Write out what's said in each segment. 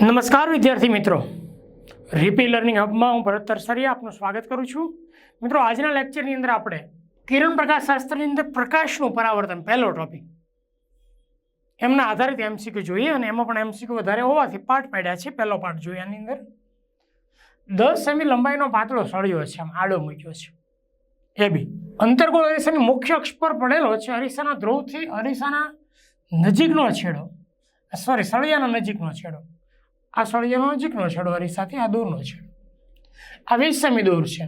નમસ્કાર વિદ્યાર્થી મિત્રો. રીપી લર્નિંગ હબમાં હું ભરત તરસારીયા આપનું સ્વાગત કરું છું. મિત્રો, આજના લેક્ચરની અંદર આપણે કિરણ પ્રકાશ શાસ્ત્રની અંદર પ્રકાશનું પરાવર્તન, પહેલો ટોપિક એમના આધારિત એમસીક્યુ જોઈએ અને એમાં પણ એમસીક્યુ વધારે હોવાથી પાઠ પાડ્યા છે, પહેલો પાઠ જોઈએ આની અંદર. દસ સેમી લંબાઈનો પાતળો સળિયો છે, આમ આડો મૂક્યો છે. એ બી. અંતર્ગોળ અરીસાની મુખ્ય અક્ષ પર પડેલો છે, અરીસાના ધ્રુવથી અરીસાના નજીકનો છેડો. સોરી સળિયાના નજીકનો છેડો. આ સળિયાનો નજીકનો છેડો સાથે આ દૂરનો છે. આ વીસ સેમી દૂર છે.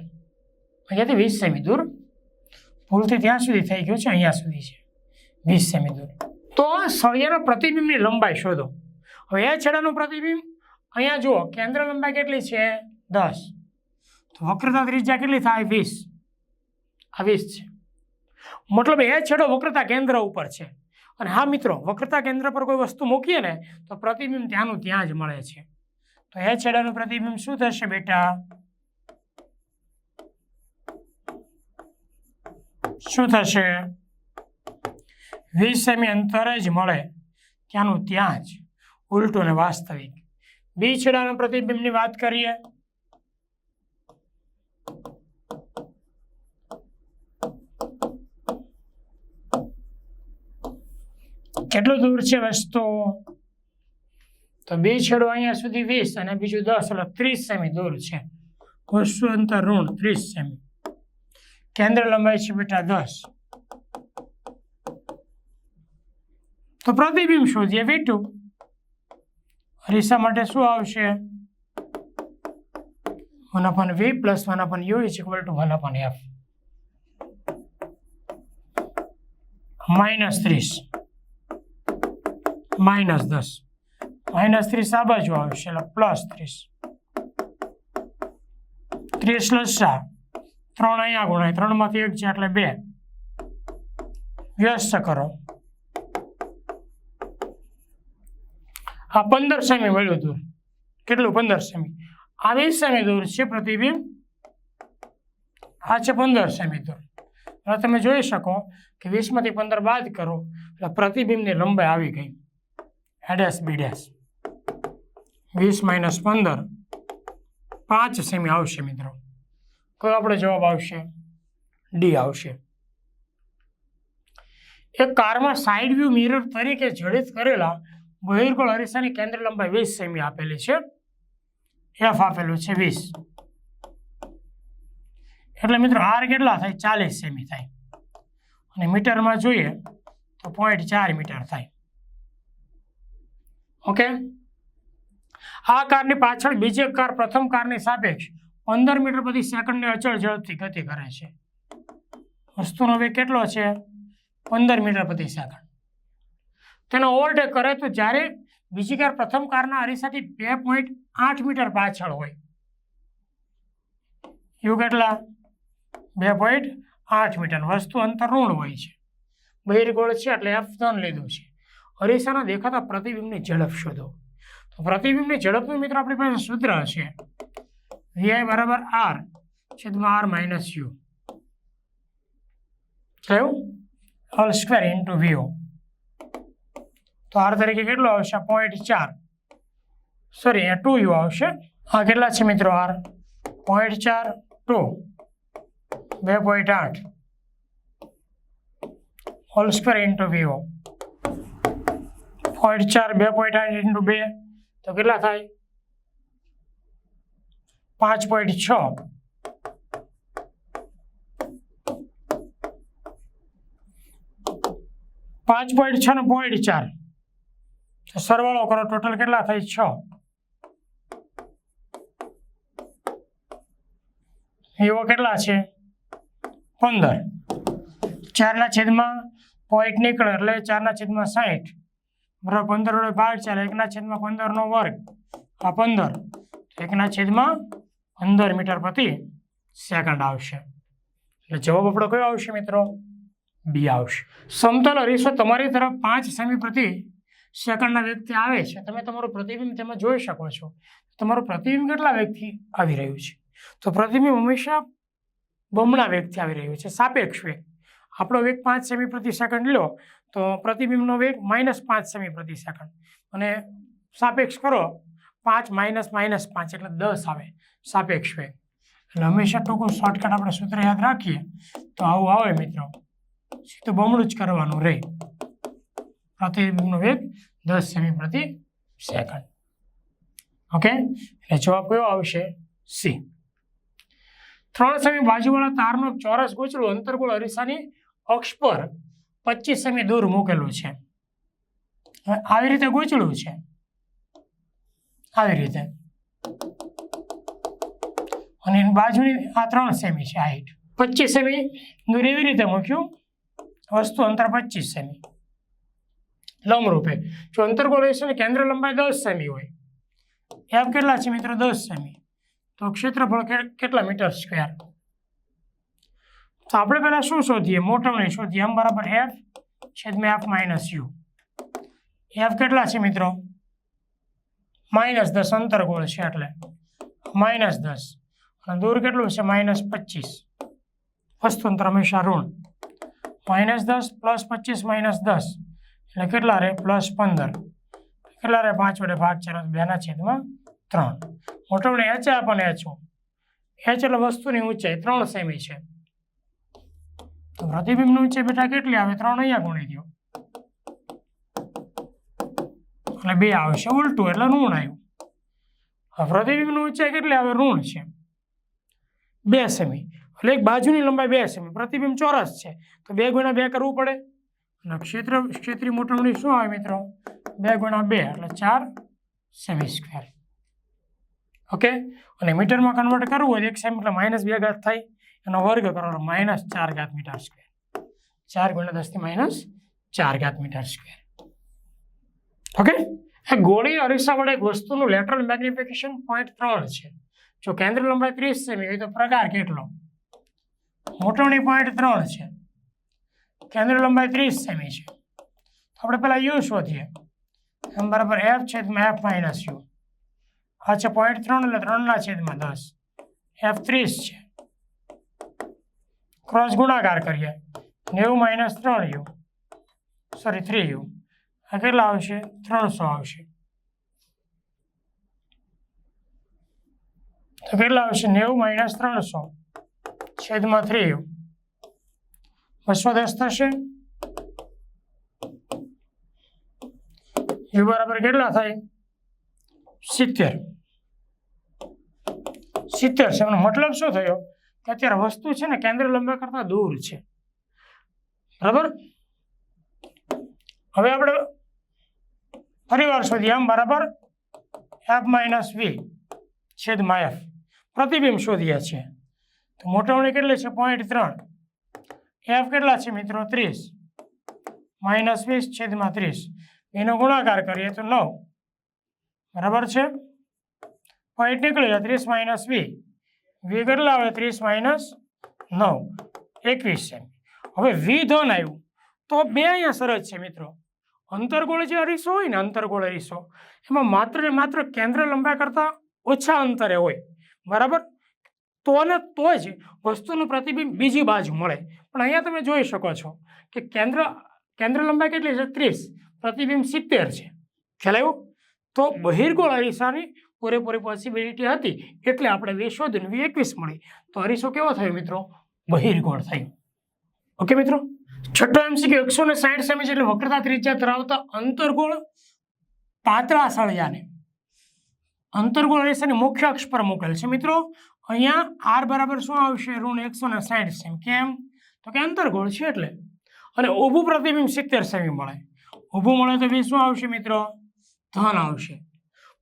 અહીંયાથી વીસ સેમી દૂર. ભૂલથી ત્યાં સુધી થઈ ગયું છે, અહીંયા સુધી છે. વીસ સેમી દૂર. તો આ સળિયાના પ્રતિબિંબની લંબાઈ શોધો. હવે એ છેડાનું પ્રતિબિંબ, અહીંયા જુઓ, કેન્દ્ર લંબાઈ કેટલી છે? દસ. તો વક્રતા ત્રિજ્યા કેટલી થાય? વીસ. આ વીસ છે. મતલબ એ છેડો વક્રતા કેન્દ્ર ઉપર છે. અને હા મિત્રો, વક્રતા કેન્દ્ર પર કોઈ વસ્તુ મૂકીએ ને, તો પ્રતિબિંબ ત્યાંનું ત્યાં જ મળે છે. તો એ છેડાનું પ્રતિબિંબ શું થશે બેટા? શું થશે? વીસ સેમી અંતરે જ મળે. ત્યાંનું ત્યાં જ. ઉલટું ને વાસ્તવિક. બી છેડાના પ્રતિબિંબની વાત કરીએ. કેટલું દૂર છે વસ્તુ તો બે છેડો અહીંયા સુધી વીસ અને બીજું દસ, એટલે ત્રીસ સેમી દૂર છે. વસ્તુ અંતર ઋણ ત્રીસ સેમી. કેન્દ્ર લંબાઈ છે બેટા દસ. તો પ્રતિબિંબ શોધીએ વી ટુ અરીસા માટે શું આવશે? One upon v plus one upon u is equal to one upon f. Minus ત્રીસ. માઇનસ દસ. માઇનસ ત્રીસ આ બાજુ આવશે એટલે પ્લસ ત્રીસ. ત્રીસ લસા ત્રણ અહીંયા ગુણાય, ત્રણમાંથી એક છે એટલે બે. વ્યસ્ત કરો. આ પંદર સેમી મળ્યું દૂર કેટલું? પંદર સેમી. આ વીસ સેમી દૂર છે પ્રતિબિંબ. આ છે પંદર સેમી દૂર. હવે તમે જોઈ શકો કે વીસમાંથી પંદર બાદ કરો, એટલે પ્રતિબિંબની લંબાઈ આવી ગઈ. એડેસ બી ડેસ વીસ માઇનસ પંદર. પાંચ સેમી આવશે મિત્રો. કયો આપણો જવાબ આવશે? ડી આવશે. એક કારમાં સાઇડ વ્યૂ મિરર તરીકે જડિત કરેલા બહિર્ગોળ અરીસાની કેન્દ્ર લંબાઈ વીસ સેમી આપેલી છે. એફ આપેલું છે વીસ. એટલે મિત્રો આર કેટલા થાય? ચાલીસ સેમી થાય. અને મીટરમાં જોઈએ તો પોઈન્ટ ચાર મીટર થાય. ઓકે? આ કારની પાછળ બીજી કાર પ્રથમ કારની સાપેક્ષ પંદર મીટર પ્રતિ સેકન્ડની અચળ ઝડપથી ગતિ કરે છે. વસ્તુનો વેગ કેટલો છે? પંદર મીટર પ્રતિ સેકન્ડ. તેનો ઓવરટેક કરે તો જ્યારે બીજી કાર પ્રથમ કારના અરીસાથી બે પોઈન્ટ આઠ મીટર પાછળ હોય. એવું કેટલા? બે પોઈન્ટ આઠ મીટર. વસ્તુ અંતર ઋણ હોય છે. બહિર્ગોળ છે એટલે એફ ધન લીધું છે. અરીસાના દેખાતા પ્રતિબિંબની ઝડપ શોધો. તો પ્રતિબિંબની ઝડપનું મિત્ર આપણી પાસે સૂત્ર હશે વીઆઈ બરાબર આર છેદમાં આર માઇનસ યુ થયું? Whole square into v o તો આર તરીકે કેટલો આવશે? પોઈન્ટ ચાર. સોરી અહીંયા ટુ યુ આવશે. આ કેટલા છે મિત્રો આર પોઈન્ટ ચાર ટુ બે પોઈન્ટ આઠ. Whole square into v o point ચાર, બે પોઈન્ટ આઠ ઇન્ટુ બે, તો કેટલા થાય? પાંચ પોઈન્ટ છ. પાંચ પોઈન્ટ છ ને પોઈન્ટ ચાર. તો સરવાળો કરો ટોટલ કેટલા થાય? છ. એવો કેટલા છે? પંદર. ચારના છેદમાં પોઈન્ટ નીકળે એટલે ચારના છેદમાં સાઠ બરાબર, પંદર વડે ભાગ ચાલે, એકના છેદમાં પંદરનો વર્ગ. આ પંદર, એકના છેદમાં પંદર મીટર પ્રતિ સેકન્ડ આવશે. એટલે જવાબ આપણો કયો આવશે મિત્રો? બી આવશે. સમતલ અરીસો તમારી તરફ પાંચ સેમી પ્રતિ સેકન્ડના વેગથી આવે છે. તમે તમારું પ્રતિબિંબ તેમાં જોઈ શકો છો. તમારું પ્રતિબિંબ કેટલા વેગથી આવી રહ્યું છે? તો પ્રતિબિંબ હંમેશા બમણા વેગથી આવી રહ્યું છે, સાપેક્ષ વેગ. આપણો વેગ પાંચ સેમી પ્રતિ સેકન્ડ લો તો પ્રતિબિંબનો વેગ માઇનસ પાંચ સેમી પ્રતિ સેકન્ડ અને સાપેક્ષ કરો, પાંચ માઇનસ માઇનસ પાંચ એટલે દસ આવે સાપેક્ષ વેગ. એટલે હંમેશા ટૂંકું શોર્ટકટ આપણે સૂત્ર યાદ રાખીએ, તો આવું આવે મિત્રો. સીધું બમણું જ કરવાનું રહે પ્રતિબિંબનો વેગ દસ સેમી પ્રતિ સેકન્ડ ઓકે એટલે જવાબ કયો આવશે? સી ત્રણ સેમી બાજુવાળા તારનો ચોરસ ગોચડું અંતર્ગોળ અરીસાની અક્ષ પર પચીસ સેમી દૂર મૂકેલું છે. આવી રીતે ગૂંચળું છે. આવી રીતે. અને એની બાજુની આ ત્રણ સેમી છે હાઈટ પચીસ સેમી દૂર એવી રીતે મૂક્યું. વસ્તુ અંતર પચીસ સેમી. લંબરૂપે. જો અંતર્ગોળ હશે ને કેન્દ્ર લંબાઈ દસ સેમી હોય. એમ કેટલા છે મિત્રો? દસ સેમી. તો ક્ષેત્રફળ કેટલા મીટર સ્ક્વેર તો આપણે પહેલા શું શોધીએ? મોટવણી શોધીએ. એમ બરાબર એફ છેદમાં એફ માઇનસ યુ એફ કેટલા છે મિત્રો? માઇનસ દસ અંતરગોળ છે એટલે. માઇનસ દસ. અને દૂર કેટલું છે? માઇનસ પચીસ. વસ્તુ અંતર હંમેશા ઋણ. માઇનસ દસ પ્લસ પચીસ માઇનસ દસ. એટલે કેટલા રહે? પ્લસ પંદર. કેટલા રહે? પાંચ વડે ભાગ ચાર બેના છેદમાં ત્રણ. મોટવણી એચ આપણને એચ એચ એટલે વસ્તુની ઊંચાઈ ત્રણ સેમી છે. તો પ્રતિબિંબની છે બેટા કેટલી આવે? ત્રણ અહીંયા ગુણી દો. એટલે બે આવશે, ઉલટું એટલે ઋણ આવ્યું. પ્રતિબિંબની ઊંચાઈ કેટલી આવે? ઋણ છે. બે સેમી. એટલે એક બાજુની લંબાઈ બે સેમી. પ્રતિબિંબ ચોરસ છે. તો બે ગુણ્યા બે કરવું પડે. અને ક્ષેત્ર, ક્ષેત્રી મોટવણી શું આવે મિત્રો? બે ગુણ્યા બે, એટલે ચાર સેમી સ્ક્વેર ઓકે અને મીટરમાં કન્વર્ટ કરવું હોય એક સેમી, એટલે માઇનસ બે ઘાત થાય. એનો વર્ગ કરો માઇનસ ચાર ઘાત મીટર સ્ક્વેર ચાર ગુણ્યા દસથી માઇનસ ચાર ઘાત મીટર સ્ક્વેર ઓકે એ ગોળી અરીસા વડે એક વસ્તુનું લેટરલ મેગ્નિફિકેશન પોઈન્ટ ત્રણ છે. જો કેન્દ્ર લંબાઈ ત્રીસ સેમી હોય તો પ્રકાર કેટલો? મોટવણી પોઈન્ટ ત્રણ છે. કેન્દ્ર લંબાઈ ત્રીસ સેમી છે. આપણે પહેલાં યુ શોધીએ. એમ બરાબર એફ છેદમાં એફ માઇનસ યુ આ છે પોઈન્ટ ત્રણ એટલે ત્રણના છેદમાં દસ. એફ ત્રીસ છે. ક્રોસ ગુણાકાર કરીએ. નેવું માઇનસ ત્રણ યુ. Sorry three you. આ કેટલા આવશે? ત્રણસો આવશે. તો કેટલા આવશે? નેવું માઇનસ ત્રણસો. છેદમાં થ્રી યુ. બસો દસ થશે. યુ બરાબર કેટલા થાય? સિત્તેર. સિત્તેર છે. એનો મતલબ શું થયો? અત્યારે વસ્તુ છે ને કેન્દ્ર લંબાઈ કરતાં દૂર છે. બરાબર? હવે આપણે ફરીવાર શોધીએ આમ, બરાબર? એફ માઇનસ વી છેદમાં એફ પ્રતિબિંબ શોધીએ છીએ. તો મોટવણી કેટલી છે? પોઈન્ટ ત્રણ. એફ કેટલા છે મિત્રો? ત્રીસ. માઇનસ વીસ છેદમાં ત્રીસ. એનો ગુણાકાર કરીએ તો નવ. બરાબર છે? પોઈન્ટ નીકળી જાય ત્રીસ માઇનસ વી વી કેટલા આવે ત્રીસ માઇનસ નવ. એકવીસ છે. હવે વી ધન આવ્યું. તો બે અહીંયા સરસ છે મિત્રો. અંતરગોળ જે અરીસો હોય ને અંતરગોળ અરીસો, એમાં માત્ર ને માત્ર કેન્દ્ર લંબાઈ કરતાં ઓછા અંતરે હોય. બરાબર? તો ને તો જ વસ્તુનું પ્રતિબિંબ બીજી બાજુ મળે. પણ અહીંયા તમે જોઈ શકો છો કે કેન્દ્ર કેન્દ્ર લંબાઈ કેટલી છે? ત્રીસ. પ્રતિબિંબ સિત્તેર છે. ખ્યાલ આવ્યો? તો બહિર્ગોળ અરીસાની પૂરેપૂરી પોસિબિલિટી હતી, એટલે આપણે વી શોધીને વી એકવીસ મળી. તો અરીસો કેવો થયો મિત્રો? બહિર્ગોળ થયો. ઓકે મિત્રો? છઠ્ઠો એમસીક્યુ એકસો ને સાઠ સેમી એટલે વક્રતા ત્રિજ્યા ધરાવતા અંતરગોળ પાતળા સળિયાને અંતરગોળ અરીસાની મુખ્ય અક્ષ પર મોકલ છે મિત્રો. અહીંયા આર બરાબર શું આવશે? ઋણ એકસો ને સાઠ સેમી. કેમ? તો કે અંતરગોળ છે એટલે. અને ઊભું પ્રતિબિંબ સિત્તેર સેમી મળે. ઊભું મળે તો બી શું આવશે મિત્રો? ધન આવશે.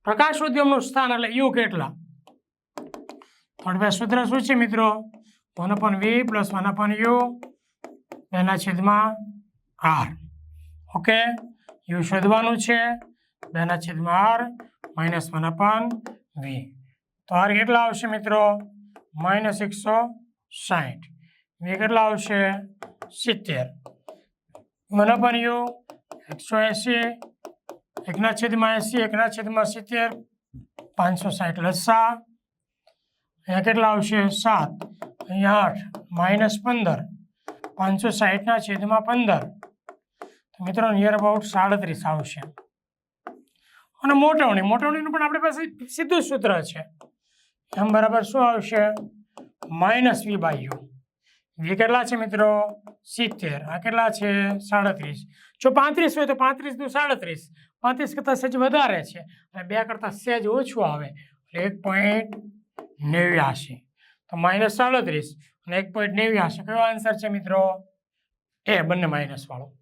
પ્રકાશ ઉદ્યમનું સ્થાન એટલે યુ કેટલા? પણ સૂત્ર શું છે મિત્રો? One upon v plus one upon u, એના છેદમાં આર. ઓકે? યુ શોધવાનું છે, બેના છેદમાં r, minus one upon v. તો આર કેટલા આવશે મિત્રો? માઇનસ એકસો સાઠ વી કેટલા આવશે? સિત્તેર. વન અપન યુ, એકસો એંસી. એકના છેદમાં એંસી, એકના છેદમાં સિત્તેર, પાંચસો સાઠ લસા અહીંયા કેટલા આવશે? સાત. અહીંયા આઠ. માઇનસ પંદર. પાંચસો સાઠના છેદમાં પંદર. તો મિત્રો નિયર અબાઉટ સાડત્રીસ આવશે. અને મોટવણી. મોટવણીનું પણ આપણી પાસે સીધું સૂત્ર છે. એમ બરાબર શું આવશે? Minus v by u. V કેટલા છે મિત્રો? સિત્તેર. આ કેટલા છે? સાડત્રીસ. જો પાંત્રીસ હોય તો પાંત્રીસ દુ સાડત્રીસ. પાંત્રીસ કરતાં સહેજ વધારે છે. અને બે કરતાં સહેજ ઓછું આવે. એક પોઈન્ટ નેવ્યાસી તો માઇનસ સાડત્રીસ અને એક પોઈન્ટ નેવ્યાસી કયો આન્સર છે મિત્રો? એ બંને માઇનસ વાળો.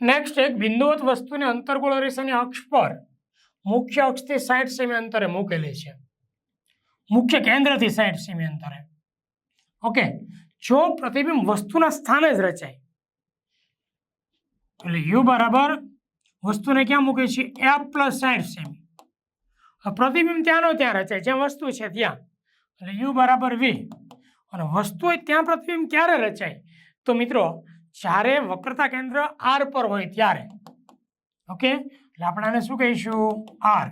નેક્સ્ટ એક બિંદુવત વસ્તુને અંતર્ગોળ રેસાની અક્ષ પર મુખ્ય અક્ષથી સાઠ સેમી અંતરે મૂકેલી છે. મુખ્ય કેન્દ્રથી સાઠ સેમી અંતરે. ઓકે. જો પ્રતિબિંબ વસ્તુના સ્થાને જ રચાય. એટલે યુ બરાબર વસ્તુને ક્યાં મૂકે છે? એફ પ્લસ સાઠ સેમી. પ્રતિબિંબ ત્યાંનો ત્યાં રચાય. જ્યાં વસ્તુ છે ત્યાં. એટલે યુ બરાબર વી. અને વસ્તુ હોય ત્યાં પ્રતિબિંબ ક્યારે રચાય? તો મિત્રો, જ્યારે વક્રતા કેન્દ્ર આર પર હોય ત્યારે. ઓકે? એટલે આપણે શું કહીશું? આર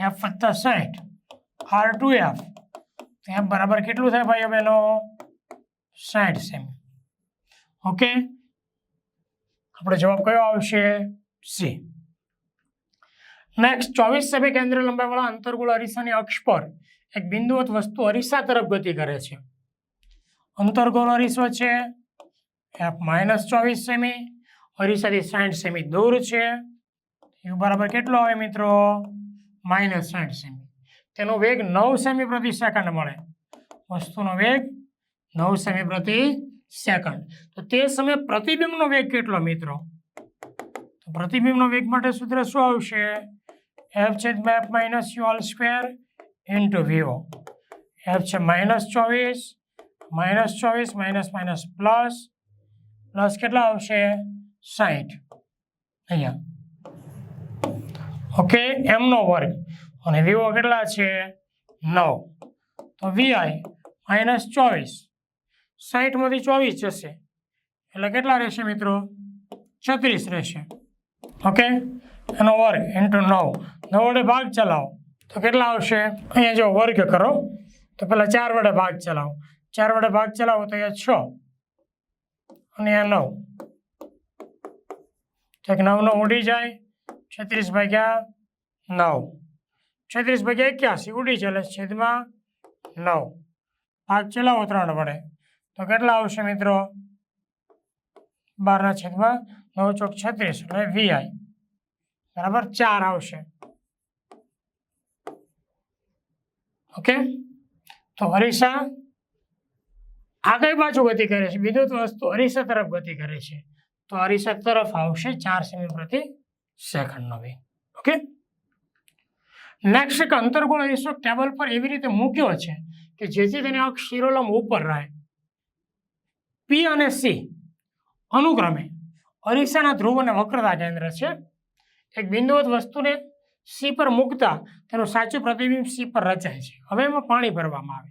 એફ વત્તા સાઠ આર ટુ એફ એફ બરાબર કેટલું થાય ભાઈ હવે સાઠ સેમી. ઓકે? આપણો જવાબ કયો આવશે? સી નેક્સ્ટ ચોવીસ સેમી કેન્દ્ર લંબાઈવાળા અંતર્ગોળ અરીસાની અક્ષ પર એક બિંદુવત વસ્તુ અરીસા તરફ ગતિ કરે છે. અંતર્ગોળ અરીસો છે એફ માઇનસ ચોવીસ સેમી, અરીસાથી સાઠ સેમી દૂર છે. યુ બરાબર કેટલો આવે મિત્રો? માઇનસ સાઠ સેમી. તેનો વેગ નવ સેમી પ્રતિ સેકન્ડ મળે. વસ્તુનો વેગ નવ સેમી પ્રતિ સેકન્ડ. તો તે સમયે પ્રતિબિંબનો વેગ કેટલો મિત્રો? તો પ્રતિબિંબનો વેગ માટે સૂત્ર શું આવશે? એફ છે f minus u all square into v o f છે માઇનસ ચોવીસ માઇનસ ચોવીસ, માઇનસ માઇનસ પ્લસ પ્લસ કેટલા આવશે? સાઠ અહીંયા. ઓકે એમનો વર્ગ. અને વીઓ કેટલા છે? નવ. તો વીઆઈ માઇનસ ચોવીસ સાઠમાંથી ચોવીસ જશે. એટલે કેટલા રહેશે મિત્રો? છત્રીસ રહેશે. ઓકે? એનો વર્ગ ઇન્ટુ નવ. નવ વડે ભાગ ચલાવો. તો કેટલા આવશે? અહીંયા જો વર્ગ કરો. તો પહેલાં ચાર વડે ભાગ ચલાવો. ચાર વડે ભાગ ચલાવો તો અહીંયા છ. અને અહીંયા નવ. તો નવ નવ ઉડી જાય. છત્રીસ ભાગ્યા નવ. છત્રીસ ભાગ્યા એક્યાસી. ઉડી ચાલે છેદમાં નવ. ભાગ ચલાવો ત્રણ વડે. તો કેટલા આવશે મિત્રો? બારના છેદમાં નવ ચોક છત્રીસ એટલે વીઆઈ બરાબર? ચાર આવશે. ઓકે તો અરીસા આગળ બાજુ ગતિ કરે છે? વિદ્યુત વસ્તુ અરીસા તરફ ગતિ કરે છે. તો અરીસા તરફ આવશે ચાર સેમી પ્રતિ સેકન્ડનો વેગ. ઓકે નેક્સ્ટ એક અંતર્ગોળ ટેબલ પર એવી રીતે મૂક્યો છે કે જેથી તેની અક્ષ શિરોલમ ઉપર રહે. પી અને સી અનુક્રમે અરીસાના ધ્રુવ અને વક્રતા કેન્દ્ર છે. એક બિંદુવત વસ્તુને સી પર મૂકતા તેનું સાચું પ્રતિબિંબ સી પર રચાય છે. હવે એમાં પાણી ભરવામાં આવે.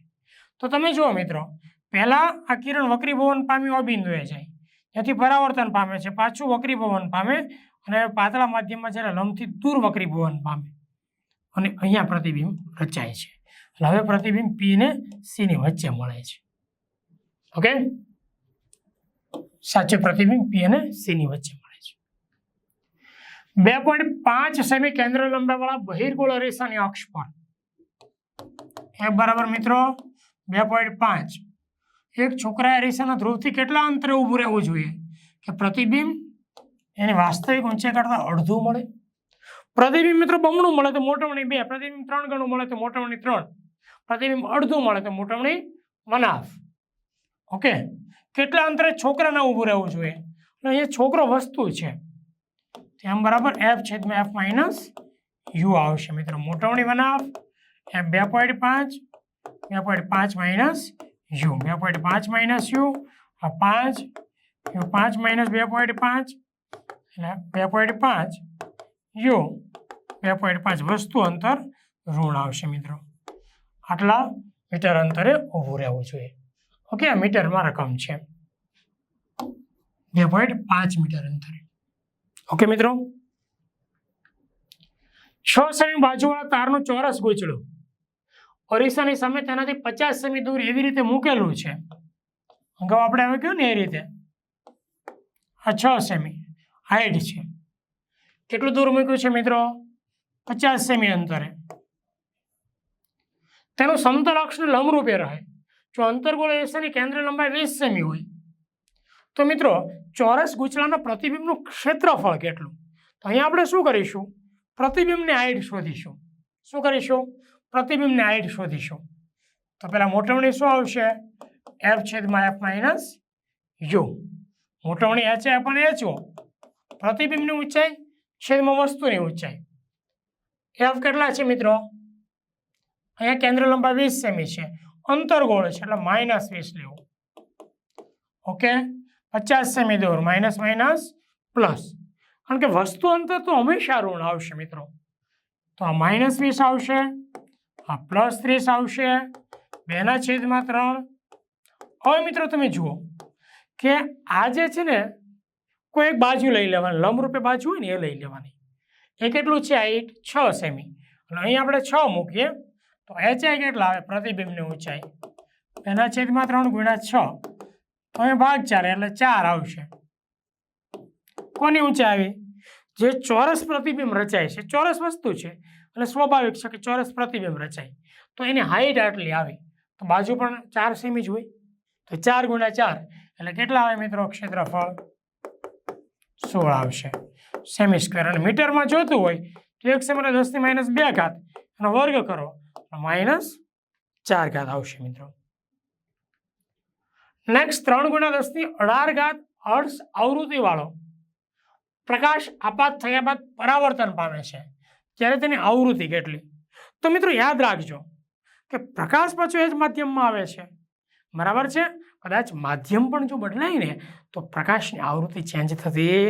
તો તમે જુઓ મિત્રો, પહેલાં આ કિરણ વક્રીભવન પામી બિંદુએ જાય. ત્યાંથી પરાવર્તન પામે છે. પાછું વક્રીભવન પામે અને પાતળા માધ્યમમાં જ્યારે લંબથી દૂર વક્રીભવન પામે અને અહીંયા પ્રતિબિંબ રચાય છે. હવે પ્રતિબિંબ પી ને સીની વચ્ચે મળે છે. ઓકે? સાચું પ્રતિબિંબ પી અને સીની વચ્ચે મળે છે. બે પોઈન્ટ પાંચ સેમી કેન્દ્ર લંબાવાળા બહિર્ગોળ અરીસાની અક્ષ પર. એ બરાબર મિત્રો બે પોઈન્ટ પાંચ. એક છોકરા અરીસાના ધ્રુવથી કેટલા અંતરે ઊભું રહેવું જોઈએ? કે પ્રતિબિંબ એની વાસ્તવિક ઊંચાઈ કરતાં અડધું મળે. પ્રતિબિંબ મિત્રો બમણું મળે તો મોટવણી બે, પ્રતિબિંબ ત્રણ ગણું મળે તો મોટવણી ત્રણ. પ્રતિબિંબ અડધું મળે તો મોટવણી વન હાફ ઓકે? કેટલા અંતરે છોકરાને ઊભું રહેવું જોઈએ? એટલે અહીંયા છોકરો વસ્તુ છે. તેમ બરાબર એફ છેદમાં એફ માઇનસ યુ આવશે મિત્રો. મોટવણી વન એફ બે પોઈન્ટ પાંચ, બે પોઈન્ટ પાંચ માઇનસ યુ બે પોઈન્ટ પાંચ માઇનસ યુ આ પાંચ યુ પાંચ માઇનસ બે પોઈન્ટ પાંચ, એટલે બે પોઈન્ટ પાંચ યુ બે પોઈન્ટ પાંચ વસ્તુ અંતર ઋણ આવશે મિત્રો. આટલા મીટર અંતરે ઊભું રહેવું જોઈએ. ઓકે આ મીટરમાં રકમ છે. બે પોઈન્ટ પાંચ મીટર અંતરે. ઓકે મિત્રો? છ સેમી બાજુવાળા તારનું ચોરસ ગૂંચળું. ઓરિસ્સાની સામે તેનાથી પચાસ સેમી દૂર એવી રીતે મૂકેલું છે. અગાઉ આપણે હવે કહ્યું ને એ રીતે? આ છ સેમી. હાઈટ છે. કેટલું દૂર મૂક્યું છે મિત્રો? પચાસ સેમી અંતરે. તેનું સમતલ અક્ષને લંબરૂપે રહે. જો અંતર્ગોળ એસની કેન્દ્ર લંબાઈ વીસ સેમી હોય? તો મિત્રો, ચોરસ ગુચલાના પ્રતિબિંબનું ક્ષેત્રફળ કેટલું? તો અહીંયા આપણે શું કરીશું? પ્રતિબિંબની હાઈટ શોધીશું. શું કરીશું? પ્રતિબિંબની હાઈટ શોધીશું. તો પહેલાં મોટવણી શું આવશે? એફ છેદમાં એફ માઇનસ યુ. મોટવણી એચ એફ અને એચ ઓ પ્રતિબિંબની ઊંચાઈ, છેદમાં વસ્તુની ઊંચાઈ. એફ કેટલા છે મિત્રો? અહીંયા કેન્દ્ર લંબાઈ વીસ સેમી છે. અંતરગોળ છે, એટલે માઇનસ વીસ લેવું. ઓકે? પચાસ સેમી દોર માઇનસ માઇનસ પ્લસ. કારણ કે વસ્તુ અંતર તો હંમેશા ઋણ આવશે મિત્રો. તો આ માઇનસ વીસ આવશે, આ પ્લસ ત્રીસ આવશે, બેના છેદમાં ત્રણ. હવે મિત્રો તમે જુઓ કે આ જે છે ને, કોઈ એક બાજુ લઈ લેવાની, લંબરૂપે બાજુ હોય ને એ લઈ લેવાની. એ કેટલું છે? આઈટ છ સેમી. અને અહીં આપણે છ મૂકીએ. તો એચઆઈ કેટલા આવે? પ્રતિબિંબની ઊંચાઈ. એના છેદમાં ત્રણ ગુણ્યા છ. અહીં ભાગ ચાર એટલે ચાર આવશે. કોની ઊંચાઈ આવી? જે ચોરસ પ્રતિબિંબ રચાય છે. ચોરસ વસ્તુ છે. એટલે સ્વાભાવિક છે કે ચોરસ પ્રતિબિંબ રચાય. તો એની હાઈટ આટલી આવી. તો બાજુ પણ ચાર સેમી જ હોય. તો ચાર ગુણ્યા ચાર. એટલે કેટલા આવે મિત્રો? ક્ષેત્રફળ સોળ આવશે. સેમી સ્ક્વેર અને મીટરમાં જોતું હોય તો એક સેમી દસની માઇનસ બે ઘાત. એનો વર્ગ કરો. માઇનસ ચાર ઘાત આવશે મિત્રો. નેક્સ્ટ ત્રણ ગુણ્યા દસની અઢાર ઘાત હર્ષ આવૃત્તિવાળો પ્રકાશ આપાત થયા બાદ પરાવર્તન પામે છે. ત્યારે તેની આવૃત્તિ કેટલી? તો મિત્રો યાદ રાખજો કે પ્રકાશ પાછો એ જ માધ્યમમાં આવે છે. બરાબર છે? કદાચ માધ્યમ પણ જો બદલાય ને, તો પ્રકાશની આવૃત્તિ ચેન્જ થતી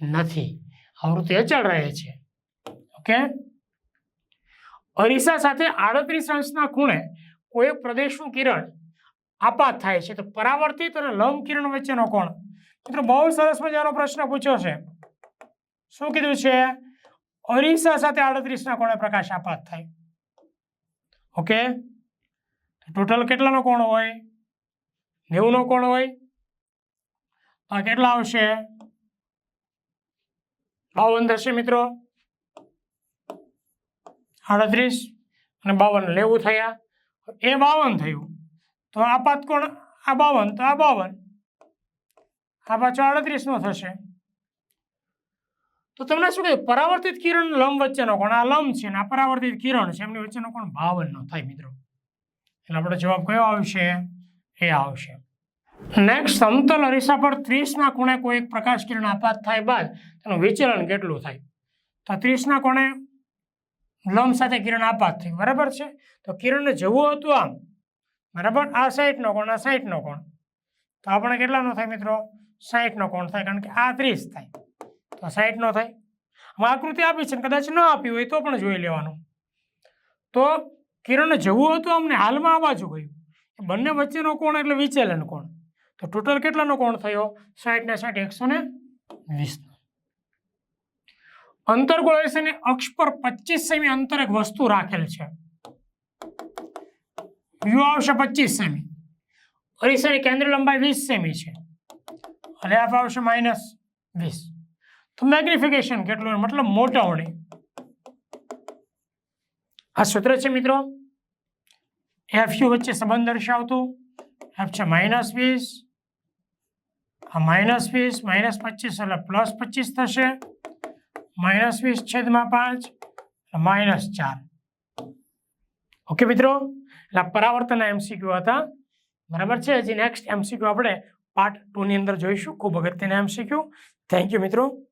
નથી. આવૃત્તિ અચળ રહે છે. ઓકે અરીસા સાથે આડત્રીસ અંશના ખૂણે કોઈ પ્રદેશનું કિરણ આપાત થાય છે. તો પરાવર્તિત અને લંબ કિરણ વચ્ચેનો કોણ? મિત્રો, બહુ સરસ મજાનો પ્રશ્ન પૂછ્યો છે. શું કીધું છે? અરીસા સાથે આડત્રીસના કોણે પ્રકાશ આપાત થાય. ઓકે ટોટલ કેટલાનો કોણ હોય? નેવુંનો કોણ હોય? આ કેટલા આવશે? બાવન થશે મિત્રો. આડત્રીસ અને બાવન લેવું થયા. એ બાવન થયું. તો આપાત કોણ? આ બાવન. તો આ બાવન. આ પાછો આડત્રીસનો થશે. તો તમને શું કહ્યું પરાવર્તિત કિરણ લંબ વચ્ચેનો કોણ? આ લંબ છે અને આ પરાવર્તિત કિરણ છે, એમની વચ્ચેનો કોણ? બાવનનો થાય મિત્રો. એટલે આપણો જવાબ કયો આવશે? એ આવશે. નેક્સ્ટ સમતલ અરીસા પર ત્રીસના ખૂણે કોઈ એક પ્રકાશ કિરણ આપાત થાય બાદ તેનું વિચલન કેટલું થાય? તો ત્રીસના કોણે લંબ સાથે કિરણ આપાત થયું બરાબર છે? તો કિરણને જવું હતું આમ. બરાબર? આ સાઈઠનો કોણ? આ સાઈઠનો કોણ? તો આપણે કેટલાનો થાય મિત્રો? સાઈઠનો કોણ થાય? કારણ કે આ ત્રીસ થાય. તો સાઈઠનો થાય. આમાં આકૃતિ આપી છે ને કદાચ ન આપી હોય તો પણ જોઈ લેવાનું. તો કિરણને જવું હતું અમને હાલમાં આ બાજુ ગયું. બંને વચ્ચેનો કોણ એટલે વિચેલન કોણ? તો ટોટલ કેટલાનો કોણ થયો? સાઠ ને સાઠ એકસો ને વીસનો. અંતરગોળ વિશેની અક્ષ પર પચીસ સેમી અંતર એક વસ્તુ રાખેલ છે. યુ આવશે પચીસ સેમી. અરીસાની કેન્દ્ર લંબાઈ વીસ સેમી છે. અને એફ આવશે માઇનસ વીસ. તો મેગ્નિફિકેશન કેટલું મતલબ મોટાવણી આ સૂત્ર છે મિત્રો? એફ યુ વચ્ચે સંબંધ દર્શાવતું. એફ છે માઇનસ વીસ. આ માઇનસ વીસ, માઇનસ પચીસ એટલે પ્લસ પચીસ થશે. માઇનસ વીસ છેદમાં પાંચ માઇનસ ચાર. ઓકે મિત્રો? એટલે આ પરાવર્તનના એમસીક્યુ હતા. બરાબર છે? હજી નેક્સ્ટ એમસીક્યુ આપણે પાર્ટ ટુની અંદર જોઈશું. ખૂબ અગત્યના એમસીક્યુ થેન્ક યુ મિત્રો.